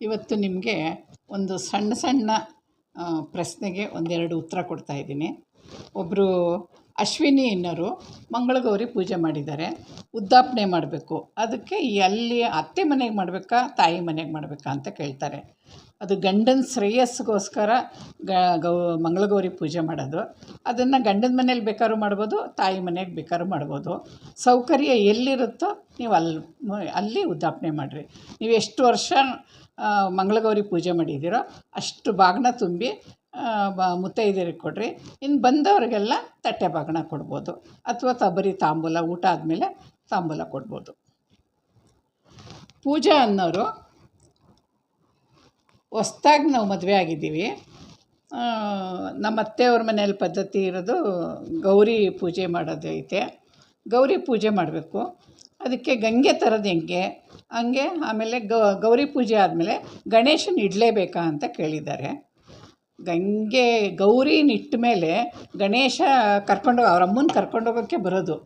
ಇವತ್ತು ನಿಮಗೆ ಒಂದು ಸಣ್ಣ ಸಣ್ಣ ಪ್ರಶ್ನೆಗೆ ಒಂದೆರಡು ಉತ್ತರ ಕೊಡ್ತಾ ಇದ್ದೀನಿ. ಒಬ್ಬರು ಅಶ್ವಿನಿ ಇನ್ನರು ಮಂಗಳಗೌರಿ ಪೂಜೆ ಮಾಡಿದ್ದಾರೆ. ಉದ್ದಾಪನೆ ಮಾಡಬೇಕು. ಅದಕ್ಕೆ ಎಲ್ಲಿ ಅತ್ತೆ ಮನೆಗೆ ಮಾಡಬೇಕಾ, ತಾಯಿ ಮನೆಗೆ ಮಾಡಬೇಕಾ ಅಂತ ಕೇಳ್ತಾರೆ. ಅದು ಗಂಡನ ಶ್ರೇಯಸ್ಸಿಗೋಸ್ಕರ ಗ, ಗೌ, ಮಂಗಳಗೌರಿ ಪೂಜೆ ಮಾಡೋದು. ಅದನ್ನು ಗಂಡನ ಮನೇಲಿ ಬೇಕಾದ್ರು ಮಾಡ್ಬೋದು, ತಾಯಿ ಮನೆಗೆ ಬೇಕಾದ್ರು ಮಾಡ್ಬೋದು. ಸೌಕರ್ಯ ಎಲ್ಲಿರುತ್ತೋ ನೀವು ಅಲ್ಲಿ ಅಲ್ಲಿ ಉದ್ದಾಪನೆ ಮಾಡಿರಿ. ನೀವು ಎಷ್ಟು ವರ್ಷ ಮಂಗಳಗೌರಿ ಪೂಜೆ ಮಾಡಿದ್ದೀರೋ ಅಷ್ಟು ಬಾಗಿನ ತುಂಬಿ ಬ, ಮುತ್ತೈದೆಯರಿಗೆ ಕೊಡ್ರಿ. ಇನ್ನು ಬಂದವರಿಗೆಲ್ಲ ತಟ್ಟೆ ಬಾಗಿನ ಕೊಡ್ಬೋದು. ಅಥವಾ ತಬರಿ ಬರೀ ತಾಂಬೂಲ, ಊಟ ಆದಮೇಲೆ ತಾಂಬೂಲ ಕೊಡ್ಬೋದು. ಪೂಜಾ ಅನ್ನೋರು ಹೊಸ್ದಾಗಿ ನಾವು ಮದುವೆ ಆಗಿದ್ದೀವಿ. ನಮ್ಮ ಅತ್ತೆಯವ್ರ ಮನೇಲಿ ಪದ್ಧತಿ ಇರೋದು ಗೌರಿ ಪೂಜೆ ಮಾಡೋದು ಐತೆ. ಗೌರಿ ಪೂಜೆ ಮಾಡಬೇಕು. ಅದಕ್ಕೆ ಗಂಗೆ ತರೋದು ಹೆಂಗೆ? ಹಂಗೆ ಆಮೇಲೆ ಗೌರಿ ಪೂಜೆ ಆದಮೇಲೆ ಗಣೇಶನ ಇಡಲೇಬೇಕಾ ಅಂತ ಕೇಳಿದ್ದಾರೆ. ಗಂಗೆ ಗೌರಿನ ಇಟ್ಟ ಮೇಲೆ ಗಣೇಶ ಕರ್ಕೊಂಡು, ಅವ್ರ ಅಮ್ಮನ ಕರ್ಕೊಂಡೋಗೋಕ್ಕೆ ಬರೋದು.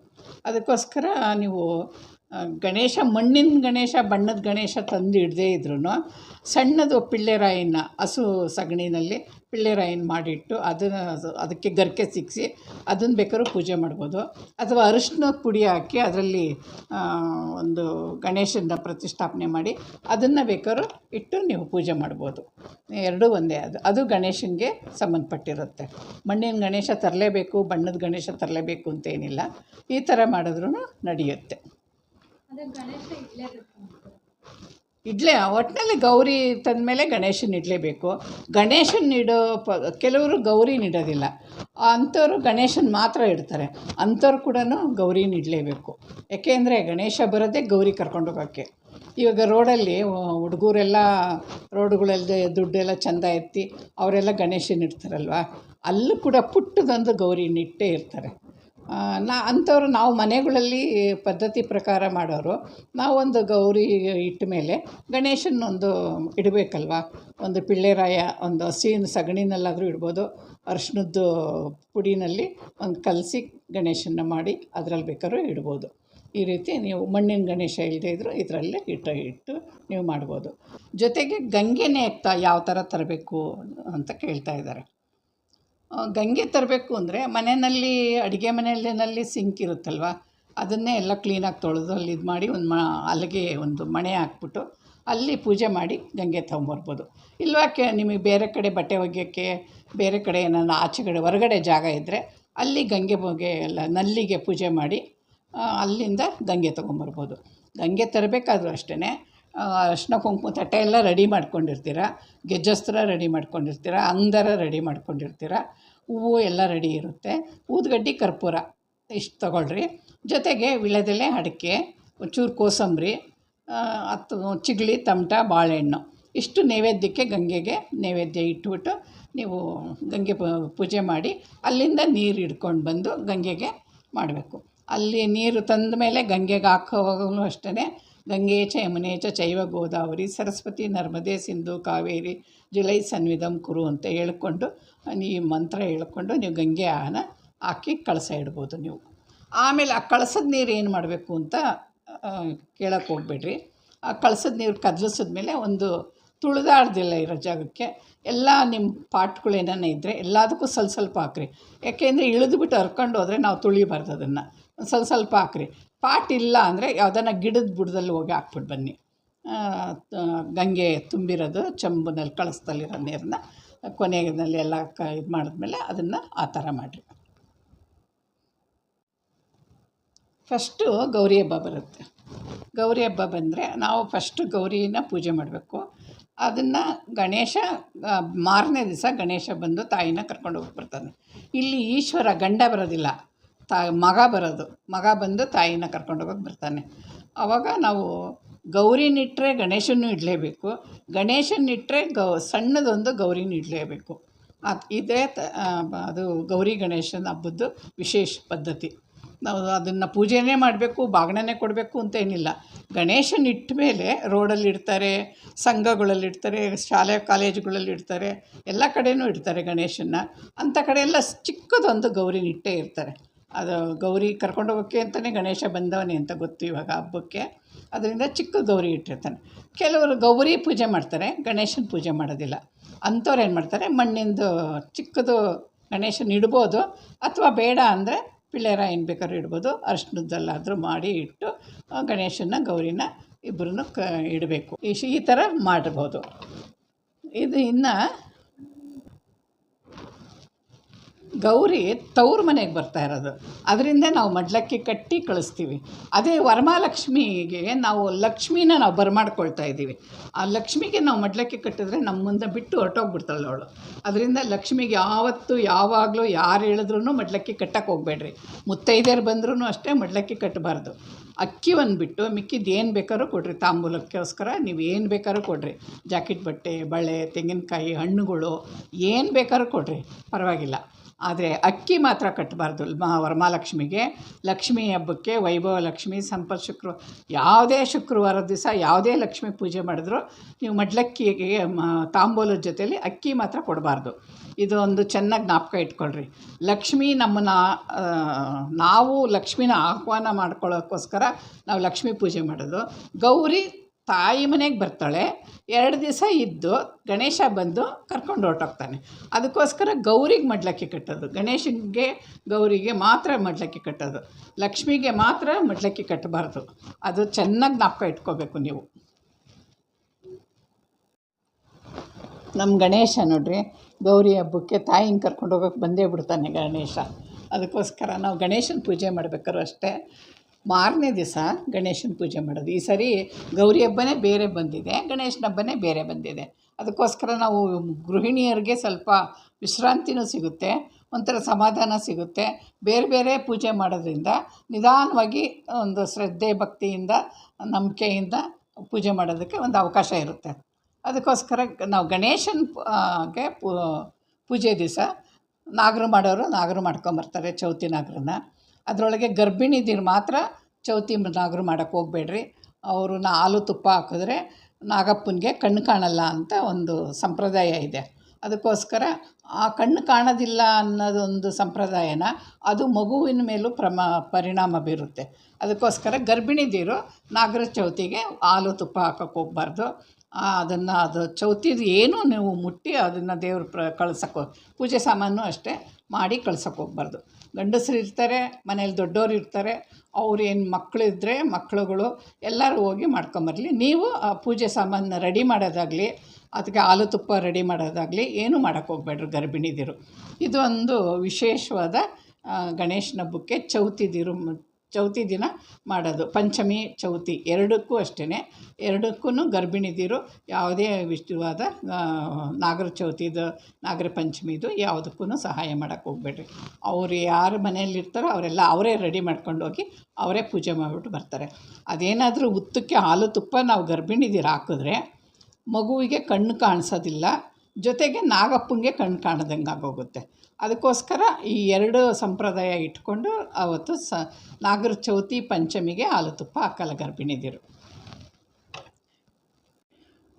ಅದಕ್ಕೋಸ್ಕರ ನೀವು ಗಣೇಶ, ಮಣ್ಣಿನ ಗಣೇಶ, ಬಣ್ಣದ ಗಣೇಶ ತಂದು ಇಡದೇ ಇದ್ರೂ ಸಣ್ಣದು ಪಿಳ್ಳೆರಾಯಿನ ಹಸು ಸಗಣಿನಲ್ಲಿ ಪಿಳ್ಳೆರಾಯಿನ ಮಾಡಿಟ್ಟು ಅದನ್ನು ಅದಕ್ಕೆ ಗರ್ಕೆ ಸಿಕ್ಕಿಸಿ ಅದನ್ನು ಬೇಕಾದ್ರೂ ಪೂಜೆ ಮಾಡ್ಬೋದು. ಅಥವಾ ಅರಿಶಿನ ಪುಡಿ ಹಾಕಿ ಅದರಲ್ಲಿ ಒಂದು ಗಣೇಶನ ಪ್ರತಿಷ್ಠಾಪನೆ ಮಾಡಿ ಅದನ್ನು ಬೇಕಾದ್ರೂ ಇಟ್ಟು ನೀವು ಪೂಜೆ ಮಾಡ್ಬೋದು. ಎರಡೂ ಒಂದೇ ಅದು. ಅದು ಗಣೇಶನಿಗೆ ಸಂಬಂಧಪಟ್ಟಿರುತ್ತೆ. ಮಣ್ಣಿನ ಗಣೇಶ ತರಲೇಬೇಕು, ಬಣ್ಣದ ಗಣೇಶ ತರಲೇಬೇಕು ಅಂತೇನಿಲ್ಲ ಈ ಥರ ಮಾಡಿದ್ರೂ ನಡೆಯುತ್ತೆ. ಇಡ್ಲೇ ಒಟ್ಟಿನಲ್ಲಿ ಗೌರಿ ತಂದಮೇಲೆ ಗಣೇಶನ ಇಡಲೇಬೇಕು. ಗಣೇಶನ ಇಡೋ ಪ, ಕೆಲವರು ಗೌರಿನ ಇಡೋದಿಲ್ಲ. ಅಂಥವ್ರು ಗಣೇಶನ ಮಾತ್ರ ಇಡ್ತಾರೆ. ಅಂಥವ್ರು ಕೂಡ ಗೌರಿ ನೀಡಲೇಬೇಕು ಯಾಕೆಂದರೆ ಗಣೇಶ ಬರೋದೇ ಗೌರಿ ಕರ್ಕೊಂಡೋಗೋಕ್ಕೆ ಇವಾಗ ರೋಡಲ್ಲಿ ಹುಡುಗರೆಲ್ಲ ರೋಡ್ಗಳಲ್ಲದೆ ದುಡ್ಡೆಲ್ಲ ಚೆಂದ ಎತ್ತಿ ಅವರೆಲ್ಲ ಗಣೇಶನ ಇಡ್ತಾರಲ್ವ? ಅಲ್ಲೂ ಕೂಡ ಪುಟ್ಟದೊಂದು ಗೌರಿನ ಇಟ್ಟೇ ಇರ್ತಾರೆ. ನಾ ಅಂಥವ್ರು ನಾವು ಮನೆಗಳಲ್ಲಿ ಪದ್ಧತಿ ಪ್ರಕಾರ ಮಾಡೋರು. ನಾವೊಂದು ಗೌರಿ ಇಟ್ಟ ಮೇಲೆ ಗಣೇಶನೊಂದು ಇಡಬೇಕಲ್ವ? ಒಂದು ಪಿಳ್ಳೆರಾಯ, ಒಂದು ಹಸಿನ ಸಗಣಿನಲ್ಲಾದರೂ ಇಡ್ಬೋದು. ಅರ್ಶಿಣದ್ದು ಪುಡಿನಲ್ಲಿ ಒಂದು ಕಲಸಿ ಗಣೇಶನ ಮಾಡಿ ಅದರಲ್ಲಿ ಬೇಕಾದ್ರೂ ಇಡ್ಬೋದು. ಈ ರೀತಿ ನೀವು ಮಣ್ಣಿನ ಗಣೇಶ ಇಲ್ಲದೇ ಇದ್ದರೂ ಇದರಲ್ಲೇ ಇಟ್ಟು ಇಟ್ಟು ನೀವು ಮಾಡ್ಬೋದು. ಜೊತೆಗೆ ಗಂಗೆನೇ ಎತ್ತ ಯಾವ ಥರ ತರಬೇಕು ಅಂತ ಕೇಳ್ತಾ ಇದ್ದಾರೆ. ಗಂಗೆ ತರಬೇಕು ಅಂದರೆ ಮನೆಯಲ್ಲಿ, ಅಡುಗೆ ಮನೆಯಲ್ಲಿ ಸಿಂಕ್ ಇರುತ್ತಲ್ವ? ಅದನ್ನೇ ಎಲ್ಲ ಕ್ಲೀನಾಗಿ ತೊಳೆದು ಅಲ್ಲಿ ಇದು ಮಾಡಿ ಒಂದು ಮ, ಅಲ್ಲಿಗೆ ಒಂದು ಮಣೆ ಹಾಕ್ಬಿಟ್ಟು ಅಲ್ಲಿ ಪೂಜೆ ಮಾಡಿ ಗಂಗೆ ತೊಗೊಂಬರ್ಬೋದು. ಇಲ್ವಾ ಕೆ, ನಿಮಗೆ ಬೇರೆ ಕಡೆ ಬಟ್ಟೆ ಒಗೆಯೋಕ್ಕೆ, ಬೇರೆ ಕಡೆ ಏನಾದ್ರು ಆಚೆ ಕಡೆ ಹೊರಗಡೆ ಜಾಗ ಇದ್ದರೆ ಅಲ್ಲಿ ಗಂಗೆ ಬಗ್ಗೆ ಎಲ್ಲ, ನಲ್ಲಿಗೆ ಪೂಜೆ ಮಾಡಿ ಅಲ್ಲಿಂದ ಗಂಗೆ ತೊಗೊಂಬರ್ಬೋದು. ಗಂಗೆ ತರಬೇಕಾದ್ರೂ ಅಷ್ಟೇ ಅರ್ಶಿನ ಕುಂಕುಮ ತಟ್ಟೆ ಎಲ್ಲ ರೆಡಿ ಮಾಡ್ಕೊಂಡಿರ್ತೀರ, ಗೆಜ್ಜಸ್ತ್ರ ರೆಡಿ ಮಾಡ್ಕೊಂಡಿರ್ತೀರ, ಅಂದರ ರೆಡಿ ಮಾಡ್ಕೊಂಡಿರ್ತೀರ, ಹೂವು ಎಲ್ಲ ರೆಡಿ ಇರುತ್ತೆ. ಊದ್ಗಡ್ಡಿ ಕರ್ಪೂರ ಇಷ್ಟು ತೊಗೊಳ್ರಿ. ಜೊತೆಗೆ ವಿಳೆದೆಲೆ ಅಡಿಕೆ, ಒಂಚೂರು ಕೋಸಂಬರಿ ಹತ್ತು ಚಿಗಳಿ ತಮಟ ಬಾಳೆಹಣ್ಣು. ಇಷ್ಟು ನೈವೇದ್ಯಕ್ಕೆ ಗಂಗೆಗೆ ನೈವೇದ್ಯ ಇಟ್ಬಿಟ್ಟು ನೀವು ಗಂಗೆ ಪೂಜೆ ಮಾಡಿ ಅಲ್ಲಿಂದ ನೀರು ಹಿಡ್ಕೊಂಡು ಬಂದು ಗಂಗೆಗೆ ಮಾಡಬೇಕು. ಅಲ್ಲಿ ನೀರು ತಂದ ಮೇಲೆ ಗಂಗೆಗೆ ಹಾಕೋವಾಗಲೂ ಅಷ್ಟೇ ಗಂಗೆ ಚ ಯಮುನೆ ಚ ಚೈವ ಗೋದಾವರಿ ಸರಸ್ವತಿ ನರ್ಮದೆ ಸಿಂಧು ಕಾವೇರಿ ಜುಲೈ ಸನ್ವಿಧಂ ಕುರು ಅಂತ ಹೇಳ್ಕೊಂಡು ಈ ಮಂತ್ರ ಹೇಳ್ಕೊಂಡು ನೀವು ಗಂಗೆ ಆನ ಹಾಕಿ ಕಳಸ ಇಡ್ಬೋದು ನೀವು. ಆಮೇಲೆ ಆ ಕಳಸದ ನೀರು ಏನು ಮಾಡಬೇಕು ಅಂತ ಕೇಳಕ್ಕೆ ಹೋಗ್ಬೇಡ್ರಿ. ಆ ಕಳಸದ ನೀರು ಕದಲಿಸಿದ್ಮೇಲೆ ಒಂದು ತುಳಿದಾಡ್ದಿಲ್ಲ ಇರೋ ಜಾಗಕ್ಕೆ ಎಲ್ಲ ನಿಮ್ಮ ಪಾಟ್ಗಳು ಏನಾನ ಇದ್ದರೆ ಎಲ್ಲದಕ್ಕೂ ಸ್ವಲ್ಪ ಸ್ವಲ್ಪ ಹಾಕ್ರಿ. ಯಾಕೆಂದರೆ ಇಳಿದ್ಬಿಟ್ಟು ಹರ್ಕೊಂಡು ಹೋದರೆ ನಾವು ತುಳಿಬಾರ್ದು ಅದನ್ನು. ಸ್ವಲ್ಪ ಸ್ವಲ್ಪ ಹಾಕ್ರಿ. ಪಾಟ್ ಇಲ್ಲ ಅಂದರೆ ಯಾವುದನ್ನ ಗಿಡದ ಬುಡದಲ್ಲಿ ಹೋಗಿ ಹಾಕ್ಬಿಟ್ಟು ಬನ್ನಿ. ಗಂಗೆ ತುಂಬಿರೋದು ಚಂಬನಲ್ಲಿ ಕಳಸದಲ್ಲಿರೋ ನೀರನ್ನ ಕೊನೆಯಲ್ಲಿ ಎಲ್ಲ ಕ, ಇದು ಮಾಡಿದ್ಮೇಲೆ ಅದನ್ನು ಆ ಥರ ಮಾಡಿರಿ. ಫಸ್ಟು ಗೌರಿ ಹಬ್ಬ ಬರುತ್ತೆ. ಗೌರಿ ಹಬ್ಬ ಬಂದರೆ ನಾವು ಫಸ್ಟು ಗೌರಿನ ಪೂಜೆ ಮಾಡಬೇಕು. ಅದನ್ನು ಗಣೇಶ ಮಾರನೇ ದಿವಸ ಗಣೇಶ ಬಂದು ತಾಯಿನ ಕರ್ಕೊಂಡು ಹೋಗಿ ಬರ್ತಾನೆ. ಇಲ್ಲಿ ಈಶ್ವರ ಗಂಡ ಬರೋದಿಲ್ಲ. ತಾ, ಮಗ ಬರೋದು. ಮಗ ಬಂದು ತಾಯಿನ ಕರ್ಕೊಂಡು ಹೋಗೋಕೆ ಬರ್ತಾನೆ. ಆವಾಗ ನಾವು ಗೌರಿನಿಟ್ಟರೆ ಗಣೇಶನೂ ಇಡಲೇಬೇಕು. ಗಣೇಶನಿಟ್ಟರೆ ಗೌ, ಸಣ್ಣದೊಂದು ಗೌರಿನ ಇಡಲೇಬೇಕು. ಅದು ಇದೇ ತ ಅದು ಗೌರಿ ಗಣೇಶನ ಹಬ್ಬದ್ದು ವಿಶೇಷ ಪದ್ಧತಿ. ನಾವು ಅದನ್ನು ಪೂಜೆನೇ ಮಾಡಬೇಕು ಬಾಗಿಣನೇ ಕೊಡಬೇಕು ಅಂತ ಏನಿಲ್ಲ. ಗಣೇಶನ ಇಟ್ಟ ಮೇಲೆ ರೋಡಲ್ಲಿ ಇಡ್ತಾರೆ, ಸಂಘಗಳಲ್ಲಿ ಇಡ್ತಾರೆ, ಶಾಲೆ, ಕಾಲೇಜುಗಳಲ್ಲಿ ಇಡ್ತಾರೆ, ಎಲ್ಲ ಕಡೆಯೂ ಇಡ್ತಾರೆ ಗಣೇಶನ ಅಂಥ ಕಡೆ ಎಲ್ಲ ಚಿಕ್ಕದೊಂದು ಗೌರಿನ ಇಟ್ಟೇ ಇರ್ತಾರೆ. ಅದು ಗೌರಿ ಕರ್ಕೊಂಡೋಗೋಕ್ಕೆ ಅಂತಲೇ ಗಣೇಶ ಬಂದವನೇ ಅಂತ ಗೊತ್ತು ಇವಾಗ ಹಬ್ಬಕ್ಕೆ. ಅದರಿಂದ ಚಿಕ್ಕ ಗೌರಿ ಇಟ್ಟಿರ್ತಾನೆ. ಕೆಲವರು ಗೌರಿ ಪೂಜೆ ಮಾಡ್ತಾರೆ, ಗಣೇಶನ ಪೂಜೆ ಮಾಡೋದಿಲ್ಲ. ಅಂಥವ್ರು ಏನು ಮಾಡ್ತಾರೆ, ಮಣ್ಣಿಂದು ಚಿಕ್ಕದು ಗಣೇಶನ ಇಡ್ಬೋದು, ಅಥವಾ ಬೇಡ ಅಂದರೆ ಪಿಳೆರ ಏನು ಬೇಕಾದ್ರೂ ಇಡ್ಬೋದು ಅರ್ಶಿನದ್ದಲ್ಲಾದರೂ ಮಾಡಿ ಇಟ್ಟು ಗಣೇಶನ ಗೌರಿನ ಇಬ್ಬರನ್ನು ಕ, ಇಡಬೇಕು. ಈ ಥರ ಮಾಡ್ಬೋದು. ಇದು ಇನ್ನು ಗೌರಿ ತವ್ರ ಮನೆಗೆ ಬರ್ತಾ ಇರೋದು. ಅದರಿಂದ ನಾವು ಮಡ್ಲಕ್ಕಿ ಕಟ್ಟಿ ಕಳಿಸ್ತೀವಿ. ಅದೇ ವರಮಹಾಲಕ್ಷ್ಮಿಗೆ ನಾವು ಲಕ್ಷ್ಮಿನ ನಾವು ಬರಮಾಡ್ಕೊಳ್ತಾ ಇದ್ದೀವಿ. ಆ ಲಕ್ಷ್ಮಿಗೆ ನಾವು ಮಡ್ಲಕ್ಕಿ ಕಟ್ಟಿದ್ರೆ ನಮ್ಮ ಮುಂದೆ ಬಿಟ್ಟು ಹೊರಟೋಗ್ಬಿಡ್ತಾಳೆ ಅವಳು. ಅದರಿಂದ ಲಕ್ಷ್ಮಿಗೆ ಯಾವತ್ತೂ ಯಾವಾಗಲೂ ಯಾರು ಹೇಳಿದ್ರೂ ಮಡ್ಲಕ್ಕಿ ಕಟ್ಟಕ್ಕೆ ಹೋಗಬೇಡ್ರಿ. ಮುತ್ತೈದೆಯರು ಬಂದ್ರೂ ಅಷ್ಟೇ ಮಡ್ಲಕ್ಕಿ ಕಟ್ಟಬಾರ್ದು. ಅಕ್ಕಿ ಒಂದು ಬಿಟ್ಟು ಮಿಕ್ಕಿದ್ದು ಏನು ಬೇಕಾದ್ರೂ ಕೊಡ್ರಿ. ತಾಂಬೂಲಕ್ಕೋಸ್ಕರ ನೀವು ಏನು ಬೇಕಾದ್ರೂ ಕೊಡ್ರಿ. ಜಾಕೆಟ್ ಬಟ್ಟೆ, ಬಳೆ, ತೆಂಗಿನಕಾಯಿ, ಹಣ್ಣುಗಳು ಏನು ಬೇಕಾದ್ರೂ ಕೊಡ್ರಿ. ಪರವಾಗಿಲ್ಲ. ಆದರೆ ಅಕ್ಕಿ ಮಾತ್ರ ಕಟ್ಟಬಾರ್ದು ಮಾ ವರಮಹಾಲಕ್ಷ್ಮಿಗೆ ಲಕ್ಷ್ಮೀ ಹಬ್ಬಕ್ಕೆ ವೈಭವ ಲಕ್ಷ್ಮಿ ಸಂಪತ್ ಶುಕ್ರ, ಯಾವುದೇ ಶುಕ್ರವಾರದ ದಿವಸ ಯಾವುದೇ ಲಕ್ಷ್ಮಿ ಪೂಜೆ ಮಾಡಿದ್ರು ನೀವು ಮಡ್ಲಕ್ಕಿಗೆ ತಾಂಬೂಲದ ಜೊತೆಯಲ್ಲಿ ಅಕ್ಕಿ ಮಾತ್ರ ಕೊಡಬಾರ್ದು. ಇದು ಒಂದು ಚೆನ್ನಾಗಿ ಜ್ಞಾಪಕ ಇಟ್ಕೊಳ್ರಿ. ಲಕ್ಷ್ಮಿ ನಮ್ಮನ್ನ ನಾವು ಲಕ್ಷ್ಮಿನ ಆಹ್ವಾನ ಮಾಡ್ಕೊಳ್ಳೋಕ್ಕೋಸ್ಕರ ನಾವು ಲಕ್ಷ್ಮಿ ಪೂಜೆ ಮಾಡೋದು. ಗೌರಿ ತಾಯಿ ಮನೆಗೆ ಬರ್ತಾಳೆ, ಎರಡು ದಿವಸ ಇದ್ದು ಗಣೇಶ ಬಂದು ಕರ್ಕೊಂಡು ಹೊರಟೋಗ್ತಾನೆ. ಅದಕ್ಕೋಸ್ಕರ ಗೌರಿಗೆ ಮಡ್ಲಕ್ಕಿ ಕಟ್ಟೋದು. ಗಣೇಶನಿಗೆ, ಗೌರಿಗೆ ಮಾತ್ರ ಮಡ್ಲಕ್ಕಿ ಕಟ್ಟೋದು. ಲಕ್ಷ್ಮಿಗೆ ಮಾತ್ರ ಮಡ್ಲಕ್ಕಿ ಕಟ್ಟಬಾರ್ದು. ಅದು ಚೆನ್ನಾಗಿ ಜ್ಞಾಪಕ ಇಟ್ಕೋಬೇಕು ನೀವು. ನಮ್ಮ ಗಣೇಶ ನೋಡ್ರಿ, ಗೌರಿ ಹಬ್ಬಕ್ಕೆ ತಾಯಿನ ಕರ್ಕೊಂಡು ಹೋಗೋಕೆ ಬಂದೇ ಬಿಡ್ತಾನೆ ಗಣೇಶ. ಅದಕ್ಕೋಸ್ಕರ ನಾವು ಗಣೇಶನ ಪೂಜೆ ಮಾಡ್ಬೇಕಾದ್ರೂ ಅಷ್ಟೇ. ಮಾರನೇ ದಿವಸ ಗಣೇಶನ ಪೂಜೆ ಮಾಡೋದು. ಈ ಸರಿ ಗೌರಿ ಹಬ್ಬನೇ ಬೇರೆ ಬಂದಿದೆ, ಗಣೇಶನ ಹಬ್ಬನೇ ಬೇರೆ ಬಂದಿದೆ. ಅದಕ್ಕೋಸ್ಕರ ನಾವು ಗೃಹಿಣಿಯರಿಗೆ ಸ್ವಲ್ಪ ವಿಶ್ರಾಂತಿನೂ ಸಿಗುತ್ತೆ, ಒಂಥರ ಸಮಾಧಾನ ಸಿಗುತ್ತೆ. ಬೇರೆ ಬೇರೆ ಪೂಜೆ ಮಾಡೋದ್ರಿಂದ ನಿಧಾನವಾಗಿ ಒಂದು ಶ್ರದ್ಧೆ, ಭಕ್ತಿಯಿಂದ, ನಂಬಿಕೆಯಿಂದ ಪೂಜೆ ಮಾಡೋದಕ್ಕೆ ಒಂದು ಅವಕಾಶ ಇರುತ್ತೆ. ಅದಕ್ಕೋಸ್ಕರ ನಾವು ಗಣೇಶನ ಗೆ ಪೂಜೆ ದಿವಸ ನಾಗರು ಮಾಡೋರು ನಾಗರು ಮಾಡ್ಕೊಂಬರ್ತಾರೆ, ಚೌತಿ ನಾಗರನ್ನ. ಅದರೊಳಗೆ ಗರ್ಭಿಣಿದಿರು ಮಾತ್ರ ಚೌತಿ ನಾಗರು ಮಾಡೋಕ್ಕೆ ಹೋಗಬೇಡ್ರಿ. ಅವ್ರನ್ನ ಹಾಲು ತುಪ್ಪ ಹಾಕಿದ್ರೆ ನಾಗಪ್ಪನಿಗೆ ಕಣ್ಣು ಕಾಣಲ್ಲ ಅಂತ ಒಂದು ಸಂಪ್ರದಾಯ ಇದೆ. ಅದಕ್ಕೋಸ್ಕರ ಆ ಕಣ್ಣು ಕಾಣೋದಿಲ್ಲ ಅನ್ನೋದೊಂದು ಸಂಪ್ರದಾಯನ ಅದು ಮಗುವಿನ ಮೇಲೂ ಪ್ರಮ, ಪರಿಣಾಮ ಬೀರುತ್ತೆ. ಅದಕ್ಕೋಸ್ಕರ ಗರ್ಭಿಣಿದಿರು ನಾಗರ ಚೌತಿಗೆ ಹಾಲು ತುಪ್ಪ ಹಾಕೋಕ್ಕೆ ಹೋಗ್ಬಾರ್ದು. ಅದನ್ನು ಅದು ಚೌತಿದು ಏನೂ ನೀವು ಮುಟ್ಟಿ ಅದನ್ನು ದೇವ್ರ ಪ್ರ ಕಳ್ಸಕ್ಕೆ ಪೂಜೆ ಸಾಮಾನು ಅಷ್ಟೇ. ಮಾಡಿ ಕಳ್ಸೋಕೆ ಹೋಗ್ಬಾರ್ದು. ಗಂಡಸರು ಇರ್ತಾರೆ, ಮನೇಲಿ ದೊಡ್ಡವ್ರು ಇರ್ತಾರೆ ಅವ್ರು ಏನು ಮಕ್ಕಳಿದ್ರೆ ಮಕ್ಕಳುಗಳು ಎಲ್ಲರೂ ಹೋಗಿ ಮಾಡ್ಕೊಂಬರಲಿ. ನೀವು ಆ ಪೂಜೆ ಸಾಮಾನು ರೆಡಿ ಮಾಡೋದಾಗಲಿ ಅದಕ್ಕೆ ಹಾಲು ತುಪ್ಪ ರೆಡಿ ಮಾಡೋದಾಗಲಿ ಏನೂ ಮಾಡೋಕ್ಕೆ ಹೋಗ್ಬೇಡ್ರಿ ಗರ್ಭಿಣಿದಿರು. ಇದೊಂದು ವಿಶೇಷವಾದ ಗಣೇಶನ ಹಬ್ಬಕ್ಕೆ ಚೌತಿ ದಿರು ಚೌತಿ ದಿನ ಮಾಡೋದು. ಪಂಚಮಿ ಚೌತಿ ಎರಡಕ್ಕೂ ಅಷ್ಟೇ ಎರಡಕ್ಕೂ ಗರ್ಭಿಣಿದಿರು ಯಾವುದೇ ವಿಷಯವಾದ ನಾಗರ ಚೌತಿದು, ನಾಗರ ಪಂಚಮಿದು ಯಾವುದಕ್ಕೂ ಸಹಾಯ ಮಾಡೋಕ್ಕೆ ಹೋಗ್ಬೇಡ್ರಿ. ಅವ್ರು ಯಾರು ಮನೆಯಲ್ಲಿರ್ತಾರೋ ಅವರೆಲ್ಲ ಅವರೇ ರೆಡಿ ಮಾಡ್ಕೊಂಡು ಹೋಗಿ ಅವರೇ ಪೂಜೆ ಮಾಡಿಬಿಟ್ಟು ಬರ್ತಾರೆ. ಅದೇನಾದರೂ ಉತ್ತಕ್ಕೆ ಹಾಲು ತುಪ್ಪ ನಾವು ಗರ್ಭಿಣಿದಿರು ಹಾಕಿದ್ರೆ ಮಗುವಿಗೆ ಕಣ್ಣು ಕಾಣಿಸೋದಿಲ್ಲ. ಜೊತೆಗೆ ನಾಗಪ್ಪಂಗೆ ಕಣ್ ಕಾಣದಂಗೆ ಆಗೋಗುತ್ತೆ. ಅದಕ್ಕೋಸ್ಕರ ಈ ಎರಡು ಸಂಪ್ರದಾಯ ಇಟ್ಕೊಂಡು ಆವತ್ತು ಸ, ನಾಗರ ಚೌತಿ ಪಂಚಮಿಗೆ ಹಾಲು ತುಪ್ಪ ಹಾಕಲ್ಲ ಗರ್ಭಿಣಿದಿರು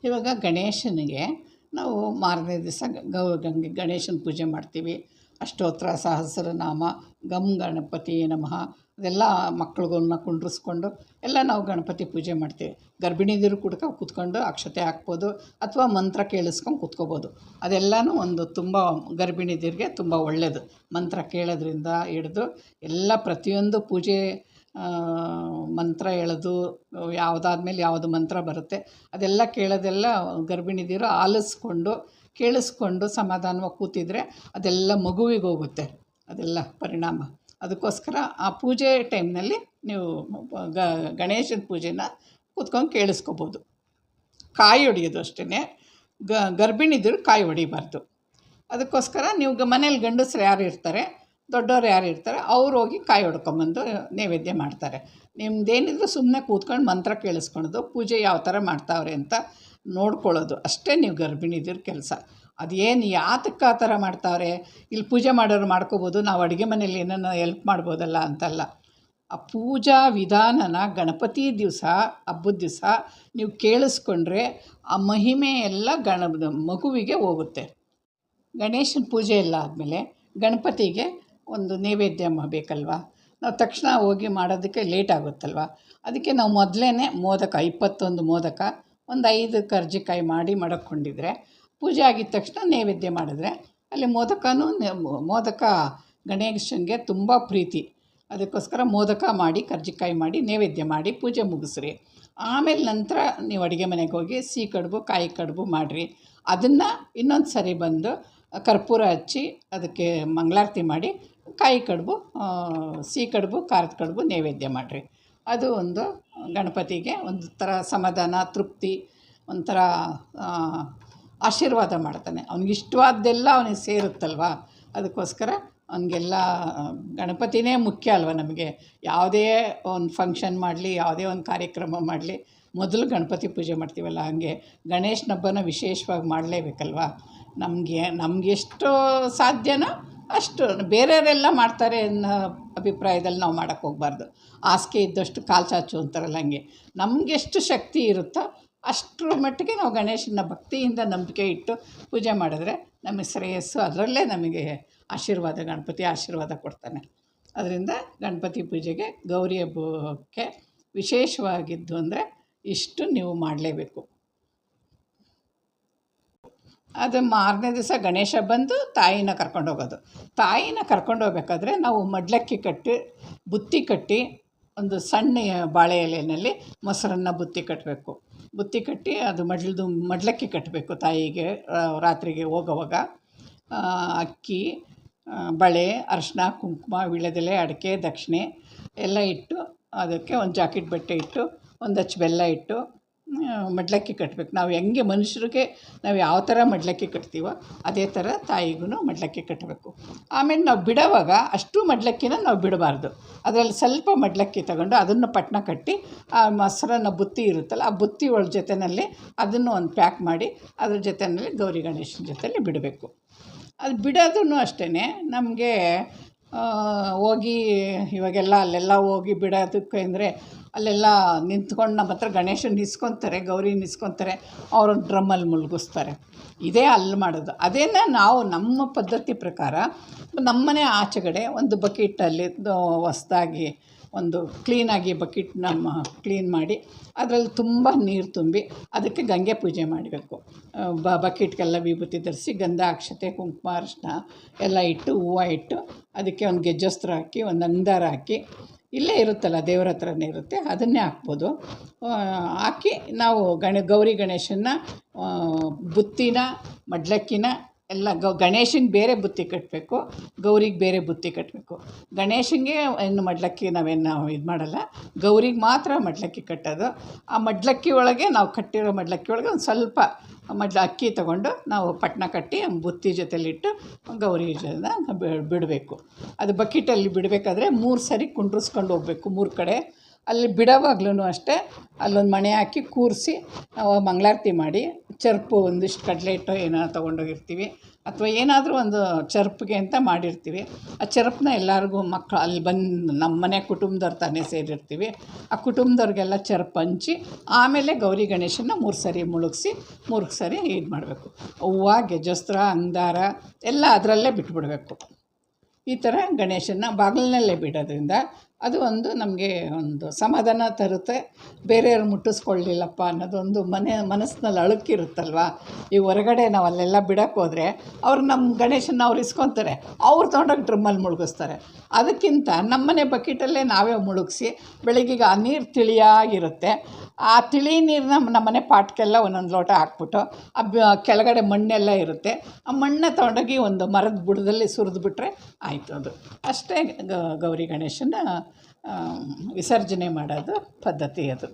ಇವಾಗ ಗಣೇಶನಿಗೆ ನಾವು ಮಾರನೇ ದಿವಸ ಗೌ ಗಂಗೆ, ಗಣೇಶನ ಪೂಜೆ ಮಾಡ್ತೀವಿ. ಅಷ್ಟೋತ್ತರ ಸಹಸ್ರನಾಮ, ಗಂ ಗಣಪತಿ ನಮಃ. ಅದೆಲ್ಲ ಮಕ್ಳುಗಳ್ನ ಕುಂಡ್ರಿಸ್ಕೊಂಡು ಎಲ್ಲ ನಾವು ಗಣಪತಿ ಪೂಜೆ ಮಾಡ್ತೀವಿ. ಗರ್ಭಿಣಿದಿರು ಕೂಡ ಕೂತ್ಕೊಂಡು ಅಕ್ಷತೆ ಹಾಕ್ಬೋದು ಅಥವಾ ಮಂತ್ರ ಕೇಳಿಸ್ಕೊಂಡು ಕೂತ್ಕೋಬೋದು. ಅದೆಲ್ಲನೂ ಒಂದು ತುಂಬ ಗರ್ಭಿಣಿದಿರಿಗೆ ತುಂಬ ಒಳ್ಳೆಯದು ಮಂತ್ರ ಕೇಳೋದ್ರಿಂದ ಹಿಡಿದು ಎಲ್ಲ ಪ್ರತಿಯೊಂದು ಪೂಜೆ ಮಂತ್ರ ಹೇಳೋದು ಯಾವುದಾದ್ಮೇಲೆ ಯಾವುದು ಮಂತ್ರ ಬರುತ್ತೆ ಅದೆಲ್ಲ ಕೇಳೋದೆಲ್ಲ ಗರ್ಭಿಣಿದಿರು ಆಲಿಸ್ಕೊಂಡು, ಕೇಳಿಸ್ಕೊಂಡು ಸಮಾಧಾನವಾಗಿ ಕೂತಿದ್ರೆ ಅದೆಲ್ಲ ಮಗುವಿಗೆ ಹೋಗುತ್ತೆ. ಅದೆಲ್ಲ ಪರಿಣಾಮ. ಅದಕ್ಕೋಸ್ಕರ ಆ ಪೂಜೆ ಟೈಮ್ನಲ್ಲಿ ನೀವು ಗಣೇಶನ ಪೂಜೆನ ಕೂತ್ಕೊಂಡು ಕೇಳಿಸ್ಕೋಬೋದು. ಕಾಯಿ ಹೊಡಿಯೋದು ಅಷ್ಟೇ ಗ, ಗರ್ಭಿಣಿದ್ರು ಕಾಯಿ ಹೊಡಿಬಾರ್ದು. ಅದಕ್ಕೋಸ್ಕರ ನೀವು ಮನೇಲಿ ಗಂಡಸ್ರು ಯಾರು ಇರ್ತಾರೆ, ದೊಡ್ಡವ್ರು ಯಾರು ಇರ್ತಾರೆ, ಅವ್ರು ಹೋಗಿ ಕಾಯಿ ಹೊಡ್ಕೊಂಬಂದು ನೈವೇದ್ಯ ಮಾಡ್ತಾರೆ. ನಿಮ್ಮದೇನಿದ್ರು ಸುಮ್ಮನೆ ಕೂತ್ಕೊಂಡು ಮಂತ್ರ ಕೇಳಿಸ್ಕೊಳೋದು, ಪೂಜೆ ಯಾವ ಥರ ಮಾಡ್ತಾವ್ರೆ ಅಂತ ನೋಡ್ಕೊಳ್ಳೋದು. ಅಷ್ಟೇ ನೀವು ಗರ್ಭಿಣಿದಿರ ಕೆಲಸ. ಅದೇನು ಯಾತಕ್ಕೆ ಆ ಥರ ಮಾಡ್ತಾವ್ರೆ ಇಲ್ಲಿ ಪೂಜೆ ಮಾಡೋರು ಮಾಡ್ಕೋಬೋದು, ನಾವು ಅಡುಗೆ ಮನೇಲಿ ಏನನ್ನ ಎಲ್ಪ್ ಮಾಡ್ಬೋದಲ್ಲ ಅಂತಲ್ಲ. ಆ ಪೂಜಾ ವಿಧಾನನ ಗಣಪತಿ ದಿವಸ, ಹಬ್ಬದ ದಿವಸ ನೀವು ಕೇಳಿಸ್ಕೊಂಡ್ರೆ ಆ ಮಹಿಮೆ ಎಲ್ಲ ಗಣ ಮಗುವಿಗೆ ಹೋಗುತ್ತೆ. ಗಣೇಶನ ಪೂಜೆ ಎಲ್ಲ ಆದಮೇಲೆ ಗಣಪತಿಗೆ ಒಂದು ನೈವೇದ್ಯ ಬೇಕಲ್ವಾ ನಾವು ತಕ್ಷಣ ಹೋಗಿ ಮಾಡೋದಕ್ಕೆ ಲೇಟ್ ಆಗುತ್ತಲ್ವ? ಅದಕ್ಕೆ ನಾವು ಮೊದಲೇ ಮೋದಕ, ಇಪ್ಪತ್ತೊಂದು ಮೋದಕ, ಒಂದು ಐದು ಕರ್ಜಿಕಾಯಿ ಮಾಡಿ ಮಡಕೊಂಡಿದ್ರೆ ಪೂಜೆ ಆಗಿದ ತಕ್ಷಣ ನೈವೇದ್ಯ ಮಾಡಿದ್ರೆ ಅಲ್ಲಿ ಮೋದಕನೂ ಮೋದಕ ಗಣೇಶನಿಗೆ ತುಂಬ ಪ್ರೀತಿ. ಅದಕ್ಕೋಸ್ಕರ ಮೋದಕ ಮಾಡಿ, ಕರ್ಜಿಕಾಯಿ ಮಾಡಿ, ನೈವೇದ್ಯ ಮಾಡಿ ಪೂಜೆ ಮುಗಿಸ್ರಿ. ಆಮೇಲೆ ನಂತರ ನೀವು ಅಡುಗೆ ಮನೆಗೆ ಹೋಗಿ ಸಿಹಿ ಕಡುಬು, ಕಾಯಿ ಕಡುಬು ಮಾಡಿರಿ. ಅದನ್ನು ಇನ್ನೊಂದು ಸರಿ ಬಂದು ಕರ್ಪೂರ ಹಚ್ಚಿ ಅದಕ್ಕೆ ಮಂಗಳಾರತಿ ಮಾಡಿ ಕಾಯಿ ಕಡುಬು ಸಿಹಿ ಕಡುಬು, ಖಾರದ ಕಡುಬು ನೈವೇದ್ಯ ಮಾಡಿರಿ. ಅದು ಒಂದು ಗಣಪತಿಗೆ ಒಂದು ಥರ ಸಮಾಧಾನ, ತೃಪ್ತಿ, ಒಂಥರ ಆಶೀರ್ವಾದ ಮಾಡ್ತಾನೆ. ಅವ್ನಿಗೆ ಇಷ್ಟವಾದ್ದೆಲ್ಲ ಅವನಿಗೆ ಸೇರುತ್ತಲ್ವ? ಅದಕ್ಕೋಸ್ಕರ ಅವನಿಗೆಲ್ಲ, ಗಣಪತಿನೇ ಮುಖ್ಯ ಅಲ್ವ ನಮಗೆ? ಯಾವುದೇ ಒಂದು ಫಂಕ್ಷನ್ ಮಾಡಲಿ, ಯಾವುದೇ ಒಂದು ಕಾರ್ಯಕ್ರಮ ಮಾಡಲಿ, ಮೊದಲು ಗಣಪತಿ ಪೂಜೆ ಮಾಡ್ತೀವಲ್ಲ ಹಾಗೆ, ಗಣೇಶನ ಹಬ್ಬನ ವಿಶೇಷವಾಗಿ ಮಾಡಲೇಬೇಕಲ್ವ? ನಮಗೆ ನಮಗೆಷ್ಟು ಸಾಧ್ಯನೋ ಅಷ್ಟು, ಬೇರೆಯವರೆಲ್ಲ ಮಾಡ್ತಾರೆ ಅನ್ನೋ ಅಭಿಪ್ರಾಯದಲ್ಲಿ ನಾವು ಮಾಡೋಕ್ಕೆ ಹೋಗ್ಬಾರ್ದು. ಹಾಸಿಗೆ ಇದ್ದಷ್ಟು ಕಾಲು ಚಾಚು ಅಂತಾರಲ್ಲ ಹಂಗೆ. ನಮಗೆಷ್ಟು ಶಕ್ತಿ ಇರುತ್ತೋ ಅಷ್ಟರ ಮಟ್ಟಿಗೆ ನಾವು ಗಣೇಶನ ಭಕ್ತಿಯಿಂದ ನಂಬಿಕೆ ಇಟ್ಟು ಪೂಜೆ ಮಾಡಿದ್ರೆ ನಮಗೆ ಶ್ರೇಯಸ್ಸು ಅದರಲ್ಲೇ ನಮಗೆ ಆಶೀರ್ವಾದ, ಗಣಪತಿ ಆಶೀರ್ವಾದ ಕೊಡ್ತಾನೆ. ಅದರಿಂದ ಗಣಪತಿ ಪೂಜೆಗೆ ಗೌರಿ ಹಬ್ಬಕ್ಕೆ ವಿಶೇಷವಾಗಿದ್ದು ಅಂದರೆ ಇಷ್ಟು ನೀವು ಮಾಡಲೇಬೇಕು. ಅದು ಮಾರನೇ ದಿವಸ ಗಣೇಶ ಬಂದು ತಾಯಿನ ಕರ್ಕೊಂಡು ಹೋಗೋದು. ತಾಯಿನ ಕರ್ಕೊಂಡು ಹೋಗ್ಬೇಕಾದ್ರೆ ನಾವು ಮಡ್ಲಕ್ಕಿ ಕಟ್ಟಿ, ಬುತ್ತಿ ಕಟ್ಟಿ ಒಂದು ಸಣ್ಣ ಬಾಳೆ ಎಲೆಯಲ್ಲಿ ಮೊಸರನ್ನ ಬುತ್ತಿ ಕಟ್ಟಬೇಕು ಬುತ್ತಿ ಕಟ್ಟಿ ಅದು ಮಡ್ಲದು ಮಡ್ಲಕ್ಕಿ ಕಟ್ಟಬೇಕು ತಾಯಿಗೆ ರಾತ್ರಿಗೆ ಹೋಗೋವಾಗ. ಅಕ್ಕಿ ಬಳೆ ಅರಿಶಿನ ಕುಂಕುಮ ವೀಳ್ಯದೆಲೆ ಅಡಿಕೆ, ದಕ್ಷಿಣೆ ಎಲ್ಲ ಇಟ್ಟು ಅದಕ್ಕೆ ಒಂದು ಜಾಕೆಟ್ ಬಟ್ಟೆ ಇಟ್ಟು, ಒಂದು ಹಚ್ಚು ಬೆಲ್ಲ ಇಟ್ಟು ಮಡ್ಲಕ್ಕಿ ಕಟ್ಟಬೇಕು ನಾವು ಹೆಂಗೆ ಮನುಷ್ಯರಿಗೆ ನಾವು ಯಾವ ಥರ ಮಡ್ಲಕ್ಕಿ ಕಟ್ತೀವೋ ಅದೇ ಥರ ತಾಯಿಗೂ ಮಡ್ಲಕ್ಕಿ ಕಟ್ಟಬೇಕು ಆಮೇಲೆ ನಾವು ಬಿಡೋವಾಗ ಅಷ್ಟು ಮಡ್ಲಕ್ಕಿನ ನಾವು ಬಿಡಬಾರ್ದು. ಅದರಲ್ಲಿ ಸ್ವಲ್ಪ ಮಡ್ಲಕ್ಕಿ ತಗೊಂಡು ಅದನ್ನು ಪಟ್ನ ಕಟ್ಟಿ ಆ ಮೊಸರನ್ನ ಬುತ್ತಿ ಇರುತ್ತಲ್ಲ ಆ ಬುತ್ತಿ ಒಳ ಜೊತೆಯಲ್ಲಿ ಅದನ್ನು ಒಂದು ಪ್ಯಾಕ್ ಮಾಡಿ ಅದ್ರ ಜೊತೆಯಲ್ಲಿ ಗೌರಿ ಗಣೇಶನ ಜೊತೆಯಲ್ಲಿ ಬಿಡಬೇಕು. ಅದು ಬಿಡೋದೂ ಅಷ್ಟೇ ನಮಗೆ ಹೋಗಿ ಇವಾಗೆಲ್ಲ ಅಲ್ಲೆಲ್ಲ ಹೋಗಿ ಬಿಡೋದಕ್ಕೆ ಅಂದರೆ ಅಲ್ಲೆಲ್ಲ ನಿಂತ್ಕೊಂಡು ನಮ್ಮ ಹತ್ರ ಗಣೇಶನ ಇಸ್ಕೊತಾರೆ ಗೌರಿ ಇಸ್ಕೊತಾರೆ ಅವ್ರನ್ನ ಡ್ರಮ್ಮಲ್ಲಿ ಮುಳುಗಿಸ್ತಾರೆ. ಇದೇ ಅಲ್ಲಿ ಮಾಡೋದು. ಅದೇನ ನಾವು ನಮ್ಮ ಪದ್ಧತಿ ಪ್ರಕಾರ ನಮ್ಮನೆ ಆಚೆಗಡೆ ಒಂದು ಬಕೆಟಲ್ಲಿ ಹೊಸ್ದಾಗಿ ಒಂದು ಕ್ಲೀನಾಗಿ ನಮ್ಮ ಕ್ಲೀನ್ ಮಾಡಿ, ಅದರಲ್ಲಿ ತುಂಬ ನೀರು ತುಂಬಿ ಅದಕ್ಕೆ ಗಂಗೆ ಪೂಜೆ ಮಾಡಬೇಕು. ಬ ಬಕೆಟ್ಗೆಲ್ಲ ವಿಭೂತಿ ಧರಿಸಿ ಗಂಧ ಅಕ್ಷತೆ ಕುಂಕುಮ ಅರಿಶಿನ ಎಲ್ಲ ಇಟ್ಟು, ಹೂವು ಇಟ್ಟು ಅದಕ್ಕೆ ಒಂದು ಗೆಜ್ಜಸ್ತ್ರ ಹಾಕಿ, ಒಂದು ಅಂಗಾರ ಹಾಕಿ, ಇಲ್ಲೇ ಇರುತ್ತಲ್ಲ ದೇವ್ರ ಹತ್ರನೇ ಇರುತ್ತೆ, ಅದನ್ನೇ ಹಾಕ್ಬೋದು. ಹಾಕಿ ನಾವು ಗಣ, ಗೌರಿ ಗಣೇಶನ ಬುತ್ತಿನ, ಮಡ್ಲಕ್ಕಿನ ಎಲ್ಲ ಗ ಗಣೇಶಂಗೆ ಬೇರೆ ಬುತ್ತಿ ಕಟ್ಟಬೇಕು ಗೌರಿಗೆ ಬೇರೆ ಬುತ್ತಿ ಕಟ್ಟಬೇಕು ಗಣೇಶನಿಗೆ ಏನು ಮಡ್ಲಕ್ಕಿ ನಾವೇನು ನಾವು ಇದು ಮಾಡಲ್ಲ, ಗೌರಿಗೆ ಮಾತ್ರ ಮಡ್ಲಕ್ಕಿ ಕಟ್ಟೋದು. ಆ ಮಡ್ಲಕ್ಕಿ ಒಳಗೆ ನಾವು ಕಟ್ಟಿರೋ ಮಡ್ಲಕ್ಕಿ ಒಳಗೆ ಒಂದು ಸ್ವಲ್ಪ ಮಡ್ಲ, ಅಕ್ಕಿ ತೊಗೊಂಡು ನಾವು ಪಟ್ನ ಕಟ್ಟಿ ಬುತ್ತಿ ಜೊತೆಲಿಟ್ಟು ಗೌರಿ ಬಿಡಬೇಕು. ಅದು ಬಕೆಟಲ್ಲಿ ಬಿಡಬೇಕಾದ್ರೆ ಮೂರು ಸರಿ ಕುಂಡ್ರಿಸ್ಕೊಂಡು ಹೋಗ್ಬೇಕು ಮೂರು ಕಡೆ. ಅಲ್ಲಿ ಬಿಡೋವಾಗ್ಲೂ ಅಷ್ಟೇ ಅಲ್ಲೊಂದು ಮಣೆ ಹಾಕಿ ಕೂರಿಸಿ ನಾವು ಮಂಗಳಾರತಿ ಮಾಡಿ ಚರ್ಪು ಒಂದಿಷ್ಟು ಕಡಲೆ ಹಿಟ್ಟು ಏನೋ ತೊಗೊಂಡೋಗಿರ್ತೀವಿ ಅಥವಾ ಏನಾದರೂ ಒಂದು ಚರ್ಪಿಗೆ ಅಂತ ಮಾಡಿರ್ತೀವಿ. ಆ ಚರ್ಪ್ನ ಎಲ್ಲರಿಗೂ ಮಕ್ಕಳು ಅಲ್ಲಿ ಬಂದು ನಮ್ಮ ಮನೆ ಕುಟುಂಬದವ್ರು ತಾನೇ ಸೇರಿರ್ತೀವಿ. ಆ ಕುಟುಂಬದವ್ರಿಗೆಲ್ಲ ಚರ್ಪ್ ಹಂಚಿ ಆಮೇಲೆ ಗೌರಿ ಗಣೇಶನ ಮೂರು ಸರಿ ಮುಳುಗಿಸಿ ಮೂರು ಸರಿ ಇದು ಮಾಡಬೇಕು. ಹೂವು ಗೆಜಸ್ತ್ರ, ಅಂಗಾರ ಎಲ್ಲ ಅದರಲ್ಲೇ ಬಿಟ್ಬಿಡಬೇಕು. ಈ ಥರ ಗಣೇಶನ ಬಾಗಿಲಿನಲ್ಲೇ ಬಿಡೋದ್ರಿಂದ ಅದು ಒಂದು ನಮಗೆ ಒಂದು ಸಮಾಧಾನ ತರುತ್ತೆ. ಬೇರೆಯವ್ರು ಮುಟ್ಟಿಸ್ಕೊಳ್ಳಿಲ್ಲಪ್ಪ ಅನ್ನೋದೊಂದು ಮನೆ, ಮನಸ್ಸಿನಲ್ಲಿ ಅಳುಕಿರುತ್ತಲ್ವ? ಈ ಹೊರಗಡೆ ನಾವು ಅಲ್ಲೆಲ್ಲ ಬಿಡೋಕ್ಕೆ ಹೋದರೆ ಅವ್ರು ನಮ್ಮ ಗಣೇಶನ ಅವ್ರು ಇಸ್ಕೊತಾರೆ. ಅವ್ರು ತೊಗೊಂಡೋಗಿ ಡ್ರಮ್ಮಲ್ಲಿ ಮುಳುಗಿಸ್ತಾರೆ. ಅದಕ್ಕಿಂತ ನಮ್ಮನೆ ಬಕೆಟಲ್ಲೇ ನಾವೇ ಮುಳುಗಿಸಿ ಬೆಳಗ್ಗೆಗೆ ಆ ನೀರು ತಿಳಿಯಾಗಿರುತ್ತೆ. ಆ ತಿಳಿ ನೀರನ್ನ ನಮ್ಮನೆ ಪಾಟ್ಗೆಲ್ಲ ಒಂದೊಂದು ಲೋಟ ಹಾಕ್ಬಿಟ್ಟು ಆ ಕೆಳಗಡೆ ಮಣ್ಣೆಲ್ಲ ಇರುತ್ತೆ. ಆ ಮಣ್ಣನ್ನ ತೊಗೊಂಡೋಗಿ ಒಂದು ಮರದ ಬುಡದಲ್ಲಿ ಸುರಿದ್ಬಿಟ್ರೆ ಆಯಿತು ಅದು. ಅಷ್ಟೇ ಗೌರಿ ಗಣೇಶನ ವಿಸರ್ಜನೆ ಮಾಡೋದು ಪದ್ಧತಿ ಅದು.